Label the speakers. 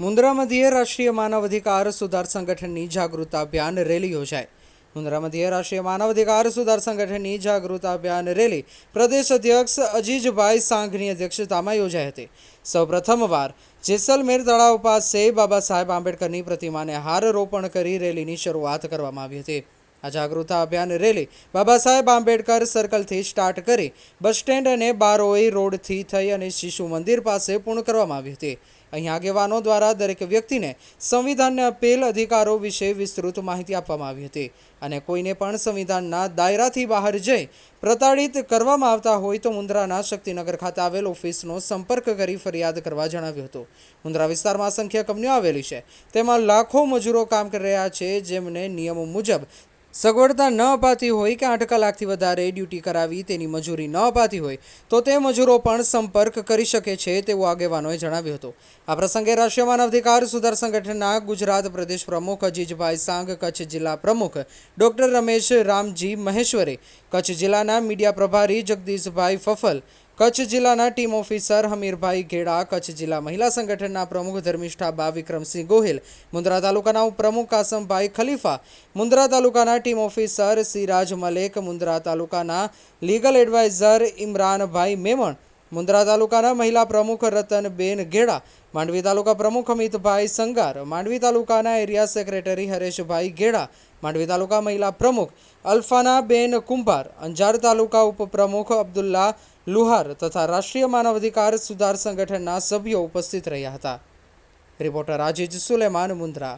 Speaker 1: મુન્દ્રા મધ્યે રાષ્ટ્રીય માનવ અધિકાર સુધાર સંગઠનની જાગૃતતા અભિયાન રેલી યોજાઈ. મુન્દ્રા મધ્યે રાષ્ટ્રીય માનવ અધિકાર સુધાર સંગઠનની જાગૃતતા અભિયાન રેલી પ્રદેશ અધ્યક્ષ અજીજભાઈ સાંઘની અધ્યક્ષતામાં યોજાઈ હતી. સૌપ્રથમવાર જેસલમેર તળાવ પાસે બાબા સાહેબ આંબેડકરની પ્રતિમાને હાર રોપણ કરી રેલીની શરૂઆત કરવામાં આવી હતી. આ જાગૃતતા અભિયાન રેલી બાબા સાહેબ આંબેડકર સર્કલથી સ્ટાર્ટ કરી બસ સ્ટેન્ડ અને બારોઈ રોડથી થઈ અને શિશુ મંદિર પાસે પૂર્ણ કરવામાં આવી હતી. અહીં આગેવાનો દ્વારા દરેક વ્યક્તિને સંવિધાનને અપીલ અધિકારો વિશે વિસ્તૃત માહિતી આપવામાં આવી હતી અને કોઈને પણ સંવિધાનના દાયરાથી બહાર જઈ પ્રતાડિત કરવામાં આવતા હોય તો મુન્દ્રાના શક્તિનગર ખાતે આવેલ ઓફિસનો સંપર્ક કરી ફરિયાદ કરવા જણાવ્યું હતું. મુન્દ્રા વિસ્તારમાં અસંખ્ય કંપનીઓ આવેલી છે. તેમાં લાખો મજૂરો કામ કરી રહ્યા છે જેમને નિયમો મુજબ સગવડતા ન અપાતી હોય કે આઠ કલાકથી વધારે ડ્યુટી કરાવી તેની મજૂરી ન અપાતી હોય, તો તે મજૂરો પણ સંપર્ક કરી શકે છે તેવું આગેવાનોએ જણાવ્યું હતું. આ પ્રસંગે રાષ્ટ્રીય માનવાધિકાર સુધાર સંગઠનના ગુજરાત પ્રદેશ પ્રમુખ અજીજભાઈ સાંગ, કચ્છ જિલ્લા પ્રમુખ ડોક્ટર રમેશ રામજી મહેશ્વરે, કચ્છ જિલ્લાના મીડિયા પ્રભારી જગદીશભાઈ ફફલ કચ્છ જિલ્લાના ટીમ ઓફિસર હમીરભાઈ ઘેડા, કચ્છ જિલ્લા મહિલા સંગઠનના પ્રમુખ ધર્મિષ્ઠા બા વિક્રમસિંહ ગોહિલ મુન્દ્રા તાલુકાના ઉપપ્રમુખ કાસમભાઈ ખલીફા મુન્દ્રા તાલુકાના ટીમ ઓફિસર સિરાજ મલેક મુન્દ્રા તાલુકાના લીગલ એડવાઇઝર ઇમરાનભાઈ મેમણ મુન્દ્રા તાલુકાના મહિલા પ્રમુખ રતનબેન ઘેડા માંડવી તાલુકા પ્રમુખ અમિતભાઈ સંગાર, માંડવી તાલુકાના એરિયા સેક્રેટરી હરેશભાઈ ઘેડા માંડવી તાલુકા મહિલા પ્રમુખ અલ્ફાના બેન કુંભાર, અંજાર તાલુકા ઉપપ્રમુખ અબ્દુલ્લા લુહાર તથા રાષ્ટ્રીય માનવ અધિકાર સુધાર સંગઠનના સભ્યો ઉપસ્થિત રહ્યા હતા. રિપોર્ટર આજીજ સુલેમાન મુન્દ્રા